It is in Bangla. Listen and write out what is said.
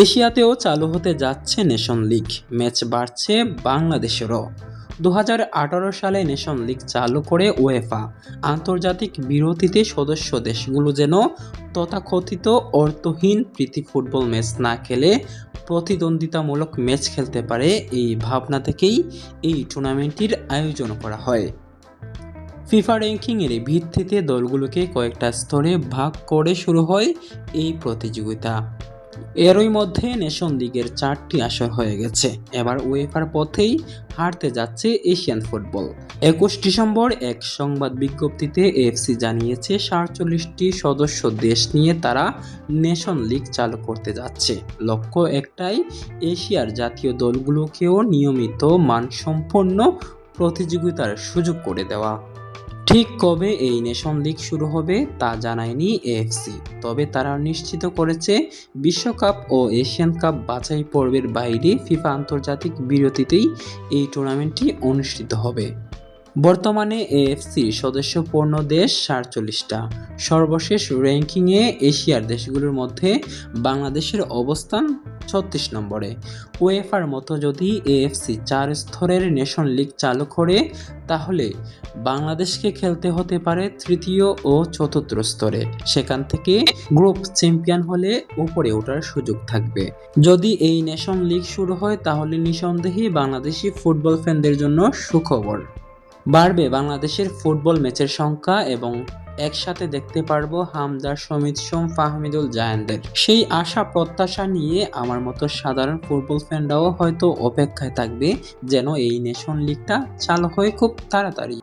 এশিয়াতেও চালু হতে যাচ্ছে নেশন লিগ। ম্যাচ বাড়ছে বাংলাদেশেরও। দু হাজার আঠারো সালে নেশন লিগ চালু করে ওয়েফা আন্তর্জাতিক বিরতিতে সদস্য দেশগুলো যেন তথাকথিত অর্থহীন প্রীতি ফুটবল ম্যাচ না খেলে প্রতিদ্বন্দ্বিতামূলক ম্যাচ খেলতে পারে এই ভাবনা থেকেই এই টুর্নামেন্টটির আয়োজন করা হয়। ফিফা র্যাঙ্কিংয়ের ভিত্তিতে দলগুলোকে কয়েকটা স্তরে ভাগ করে শুরু হয় এই প্রতিযোগিতা। এরই মধ্যে নেশন লিগের চারটি আসর হয়ে গেছে। এবার ওয়েফার পথেই হারতে যাচ্ছে এশিয়ান ফুটবল একুশ ডিসেম্বর এক সংবাদ বিজ্ঞপ্তিতে এএফসি জানিয়েছে, সাতচল্লিশটি সদস্য দেশ নিয়ে তারা নেশন লিগ চালু করতে যাচ্ছে। লক্ষ্য একটাই, এশিয়ার জাতীয় দলগুলোকেও নিয়মিত মানসম্পন্ন প্রতিযোগিতার সুযোগ করে দেওয়া। ঠিক কবে এই নেশন লিগ শুরু হবে তা জানায়নি এএফসি। তবে তারা নিশ্চিত করেছে, বিশ্বকাপ ও এশিয়ান কাপ বাছাই পর্বের বাইরে ফিফা আন্তর্জাতিক বিরতিতেই এই টুর্নামেন্টটি অনুষ্ঠিত হবে। বর্তমানে এএফসি সদস্যপূর্ণ দেশ সাতচল্লিশটা। সর্বশেষ র্যাঙ্কিংয়ে এশিয়ার দেশগুলোর মধ্যে বাংলাদেশের অবস্থান ছত্রিশ নম্বরে। ওয়েফার মতো যদি এএফসি চার স্তরের নেশন লিগ চালু করে, তাহলে বাংলাদেশকে খেলতে হতে পারে তৃতীয় ও চতুর্থ স্তরে। সেখান থেকে গ্রুপ চ্যাম্পিয়ন হলে উপরে ওঠার সুযোগ থাকবে। যদি এই নেশন লিগ শুরু হয়, তাহলে নিঃসন্দেহে বাংলাদেশি ফুটবল ফ্যানদের জন্য সুখবর। বাড়বে বাংলাদেশের ফুটবল ম্যাচের সংখ্যা এবং একসাথে দেখতে পারব হামদার সমিত সোম ফাহমিদুল জায়ানদের। সেই আশা, প্রত্যাশা নিয়ে আমার মতো সাধারণ ফুটবল ফ্যানরাও হয়তো অপেক্ষায় থাকবে যেন এই নেশন লিগটা চালু হয় খুব তাড়াতাড়ি।